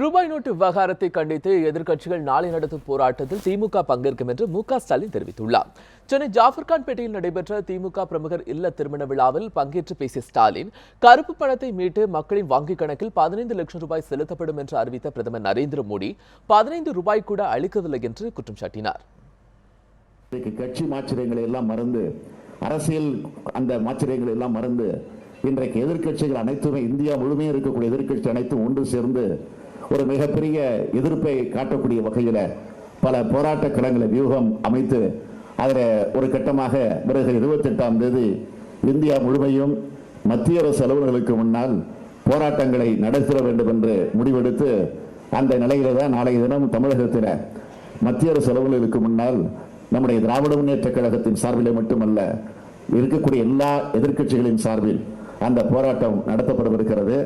ரூபாய் நோட்டு விவகாரத்தை கண்டித்து எதிர்க்கட்சிகள் நாளை நடத்தும் போராட்டத்தில் திமுக பங்கேற்கும் என்று மு க ஸ்டாலின் தெரிவித்துள்ளார். சென்னை ஜாஃபர்கான்பேட்டையில் நடைபெற்ற திமுக பிரமுகர் இல்ல திருமண விழாவில் பங்கேற்று பேசிய ஸ்டாலின் கருப்பு பணத்தை மீட்டு மக்களின் வங்கிக் கணக்கில் பதினைந்து லட்சம் ரூபாய் செலுத்தப்படும் என்று அறிவித்த பிரதமர் நரேந்திர மோடி பதினைந்து ரூபாய் கூட அளிக்கவில்லை என்று குற்றம் சாட்டினார். கட்சி மாச்சரியங்களை எல்லாம் மறந்து அரசியல் அந்த மாச்சரியங்களை எல்லாம் மறந்து இன்றைக்கு எதிர்க்கட்சிகள் அனைத்துமே இந்தியா முழுமையும் இருக்கக்கூடிய எதிர்க்கட்சி அனைத்தும் ஒன்று சேர்ந்து ஒரு மிகப்பெரிய எதிர்ப்பை காட்டக்கூடிய வகையில் பல போராட்ட களங்களை வியூகம் அமைத்து அதில் ஒரு கட்டமாக பிறகு இருபத்தெட்டாம் தேதி இந்தியா முழுமையும் மத்திய அரசு அலுவலர்களுக்கு முன்னால் போராட்டங்களை நடத்திட வேண்டும் என்று முடிவெடுத்து அந்த நிலையில தான் நாளைய தினம் தமிழகத்தில் மத்திய அரசு அலுவலர்களுக்கு முன்னால் நம்முடைய திராவிட முன்னேற்ற கழகத்தின் சார்பிலே மட்டுமல்ல இருக்கக்கூடிய எல்லா எதிர்க்கட்சிகளின் சார்பில் அந்த போராட்டம் நடத்தப்படவிருக்கிறது.